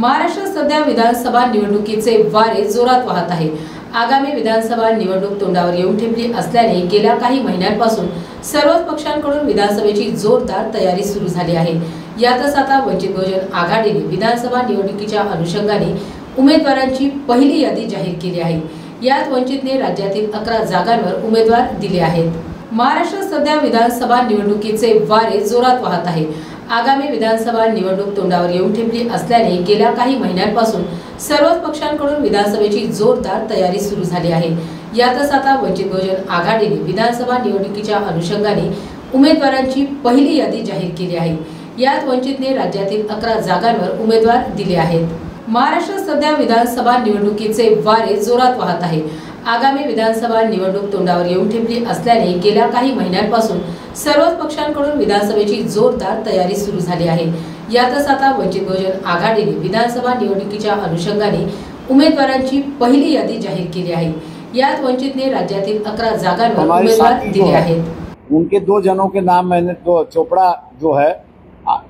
महाराष्ट्रात सध्या विधानसभा निवडणुकीचे वारे जोरात वाहत आहे. आगामी विधानसभा निवडणूक तोंडावर येऊन ठेपली असल्याने गेल्या काही महिन्यांपासून सर्वच पक्षांकडून विधानसभेची जोरदार तयारी सुरू झाली आहे. यातच आता वंचित बहुजन आघाडीने विधानसभा निवडणुकीच्या अनुषंगाने उमेदवारांची पहिली यादी जाहीर केली आहे. यात वंचितने राज्यातील अकरा जागांवर उमेदवार दिले आहेत. महाराष्ट्रात सध्या विधानसभा निवडणुकीचे वारे जोरात वाहत आहे. आगामी विधानसभा निवडणूक तोंडावर येऊन ठेपली असल्याने गेल्या काही महिन्यांपासून सर्वच पक्षांकडून विधानसभेची जोरदार तयारी सुरू झाली आहे. यातच आता वंचित बहुजन आघाडीने विधानसभा निवडणुकीच्या अनुषंगाने उमेदवारांची पहिली यादी जाहीर केली आहे. यात वंचितने राज्यातील अकरा जागांवर उमेदवार दिले आहेत. महाराष्ट्रात सध्या विधानसभा निवडणुकीचे वारे जोरात वाहत आहे. आगामी विधानसभा निवडणूक तोंडावर येऊन ठेपली असल्याने गेल्या काही महिन्यांपासून सर्वच पक्षांकडून विधानसभेची जोरदार तयारी सुरू झाली आहे. यातच आता वंचित बहुजन आघाडीने विधानसभा निवडणुकीच्या अनुषंगाने उमेदवारांची पहिली यादी जाहीर केली आहे. यात वंचितने राज्यातील अकरा जागांवर उमेदवार दिले आहेत. उनके दो जनों के नाम मैंने तो चोपड़ा जो है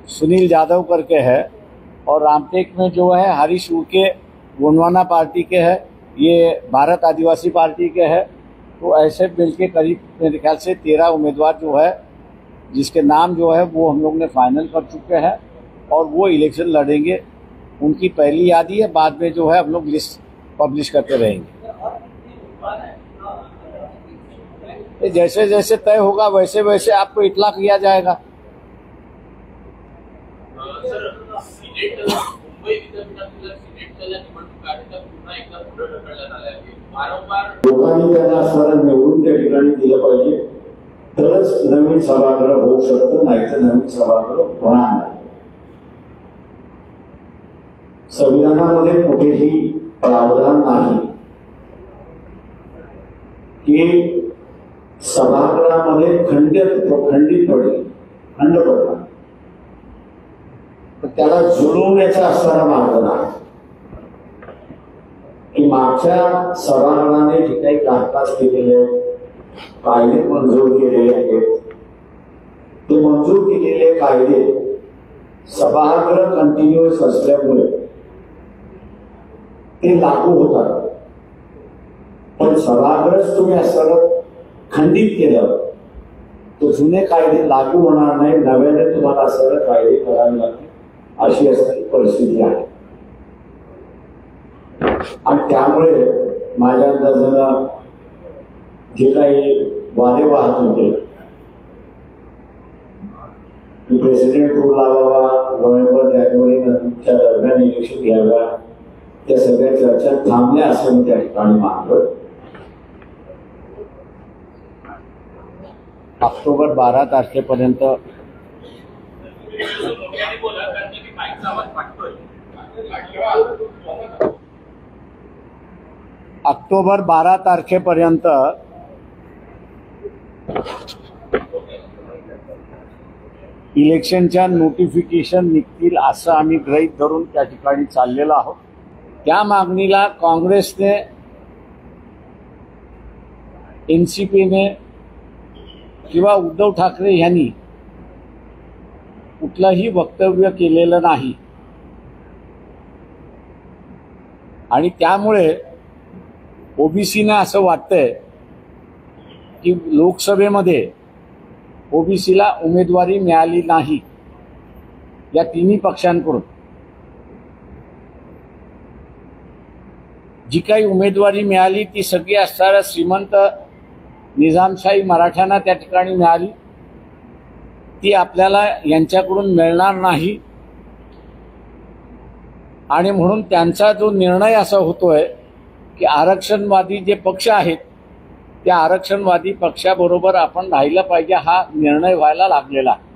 सुनील यादव करके है और रामटेक में जो है हरीश उड़के गोंडवाना पार्टी के है। ये भारत आदिवासी पार्टी के है। तो ऐसे मिलके करीब मेरे ख्याल से तेरह उम्मीदवार जो है, जिसके नाम जो है, वो हम लोग ने फाइनल कर चुके हैं और वो इलेक्शन लड़ेंगे। उनकी पहली यादी है, बाद में जो है हम लोग लिस्ट पब्लिश करते रहेंगे। जैसे जैसे तय होगा, वैसे वैसे आपको इतला किया जाएगा। सिनेट मुंबई विद्यापीठातील सिनेटच्या पुन्हा एकदा पुढे ढकलण्यात वारंवार लोकांनी त्यांना असणारा निवडून त्या ठिकाणी दिलं पाहिजे. तरच नवीन सभागृह होऊ शकतं नाही तर नवीन सभागृह होणार नाही. संविधानामध्ये कुठेही प्रावधान नाही. की सभागृहामध्ये खंडित पडेल खंड पडला त्याला जुळवण्याचा असणारा मार्ग नाही. की मागच्या सभागृहाने जे काही कामकाज केलेले कायदे मंजूर केलेले आहेत ते मंजूर केलेले कायदे सभागृह कंटिन्युअस असल्यामुळे ते लागू होतात. पण सभागृहच तुम्ही असताना खंडित केलं तर जुने कायदे लागू होणार नाही नव्याने तुम्हाला असणारे कायदे करावे लागतात अशी असणारी परिस्थिती आहे. आणि त्यामुळे माझ्या अंदाजानं जे काही वारे वाहत होते की प्रेसिडेंट रूल लावावा नोव्हेंबर जानेवारीच्या दरम्यान इलेक्शन घ्याव्या त्या सगळ्या चर्चा थांबल्या असं मी त्या ठिकाणी मानतोय. ऑक्टोबर बारा तारखेपर्यंत यांनी बोला कारण की माईकचा आवाज वाटतोय ऑक्टोबर बारा तारखेपर्यंत इलेक्शनच्या नोटिफिकेशन निघतील असं आम्ही ग्रहित धरून त्या ठिकाणी चाललेलो आहोत. त्या मागणीला काँग्रेसने एन सी पीने किंवा उद्धव ठाकरे यांनी कुठलंही वक्तव्य केलेलं नाही. आणि त्यामुळे ओबीसीना असं वाटतंय की लोकसभेमध्ये ओबीसीला उमेदवारी मिळाली नाही या तिन्ही पक्षांकडून. जी काही उमेदवारी मिळाली ती सगळी असणाऱ्या श्रीमंत निजामशाही मराठ्यांना त्या ठिकाणी मिळाली. ती आपल्याला यांच्याकडून मिळणार नाही. आणि म्हणून त्यांचा जो निर्णय असा होतोय की आरक्षणवादी जे पक्ष आहेत त्या आरक्षणवादी पक्षाबरोबर आपण राहिलं पाहिजे हा निर्णय व्हायला लागलेला आहे.